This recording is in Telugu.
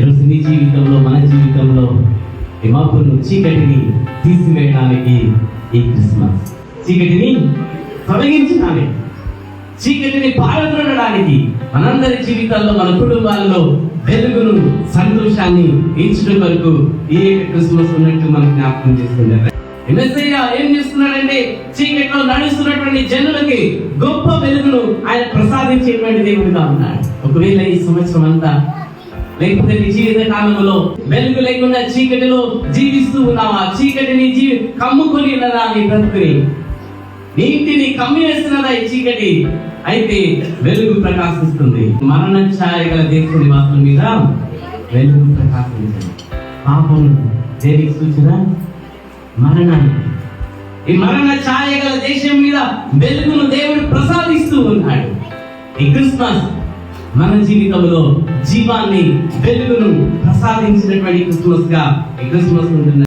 ఈరోజు నీ జీవితంలో మన జీవితంలో ఈ చీకటిని తీసివేయడానికి ఈ క్రిస్మస్. చీకటిని తొలగించడానికి చీకటిని పారద్రోడడానికి మనందరి జీవితాల్లో మన కుటుంబాల్లో వెలుగును సంతోషాన్ని ఇచ్చడం వరకు ఈ క్రిస్మస్ ఉన్నట్టు మనం జ్ఞాపకం చేస్తున్నారు మెస్సయ్య ఏం చేస్తున్నాడంటే చీకట్లో నడుస్తున్నటువంటి జనులకి గొప్ప వెలుగును ఆయన ప్రసాదించేటువంటి దేవుడిగా ఉన్నాడు. ఒకవేళ ఈ సంవత్సరం అంతా లేకపోతే నీ జీవిత కాలంలో వెలుగు లేకుండా చీకటిలో జీవిస్తూ ఉన్నావా? చీకటిని జీవి కమ్ముకొని ఉన్నదా నీ బ్రతుకుని? నీటిని ఇంటిని ఈ చీకటి? అయితే వెలుగు ప్రకాశిస్తుంది. మరణ ఛాయ గల దేవుని మాత్రం మీద వెలుగు ప్రకాశించండి పాపం దేనికి సూచన? మరణానికి. ఈ మరణ ఛాయ గల దేశం మీద వెలుగును దేవుడు ప్రసాదిస్తూ ఉన్నాడు. ఈ క్రిస్మస్ మన జీవితంలో జీవాన్ని వెలుగును ప్రసాదించినటువంటి క్రిస్మస్గా క్రిస్మస్ ఉంటుంది.